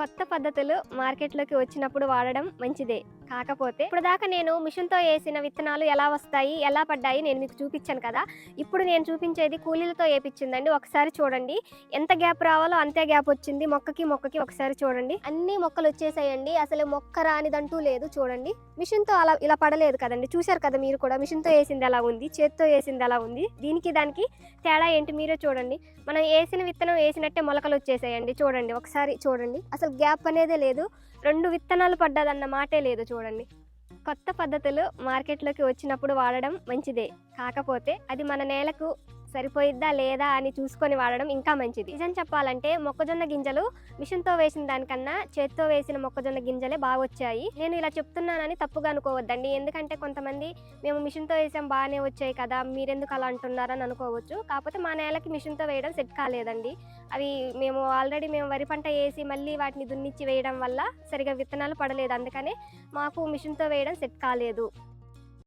కొత్త పద్ధతులు మార్కెట్లోకి వచ్చినప్పుడు వాడడం మంచిదే. కాకపోతే ఇప్పుడు దాకా నేను మిషన్తో వేసిన విత్తనాలు ఎలా వస్తాయి ఎలా పడ్డాయి నేను మీకు చూపించాను కదా. ఇప్పుడు నేను చూపించేది కూలీలతో వేపించిందండి. ఒకసారి చూడండి. ఎంత గ్యాప్ రావాలో అంతే గ్యాప్ వచ్చింది. మొక్కకి మొక్కకి ఒకసారి చూడండి. అన్ని మొక్కలు వచ్చేసాయండి. అసలు మొక్క రానిదంటూ లేదు. చూడండి. మిషన్తో అలా ఇలా పడలేదు కదండి. చూశారు కదా మీరు కూడా. మిషన్తో వేసింది ఎలా ఉంది? చేత్తో వేసింది ఎలా ఉంది? దీనికి దానికి తేడా ఏంటి మీరే చూడండి. మనం వేసిన విత్తనం వేసినట్టే మొలకలు వచ్చేసాయండి. చూడండి. ఒకసారి చూడండి. అసలు గ్యాప్ అనేదే లేదు. రెండు విత్తనాలు పడ్డదన్న మాటే లేదు చూడండి. కొత్త పద్ధతులు మార్కెట్లోకి వచ్చినప్పుడు వాడడం మంచిదే. కాకపోతే అది మన నేలకు సరిపోయిద్దా లేదా అని చూసుకొని వాడడం ఇంకా మంచిది. నిజం చెప్పాలంటే మొక్కజొన్న గింజలు మిషన్తో వేసిన దానికన్నా చేత్తో వేసిన మొక్కజొన్న గింజలే బాగా వచ్చాయి. నేను ఇలా చెప్తున్నానని తప్పుగా అనుకోవద్దండి. ఎందుకంటే కొంతమంది మేము మిషన్తో వేసాం బాగానే వచ్చాయి కదా మీరెందుకు అలా అంటున్నారని అనుకోవచ్చు. కాకపోతే మా నేలకి మిషన్తో వేయడం సెట్ కాలేదండి. అవి మేము ఆల్రెడీ మేము వరి పంట వేసి మళ్ళీ వాటిని దున్నిచ్చి వేయడం వల్ల సరిగా విత్తనాలు పడలేదు. అందుకనే మాకు మిషన్తో వేయడం సెట్ కాలేదు.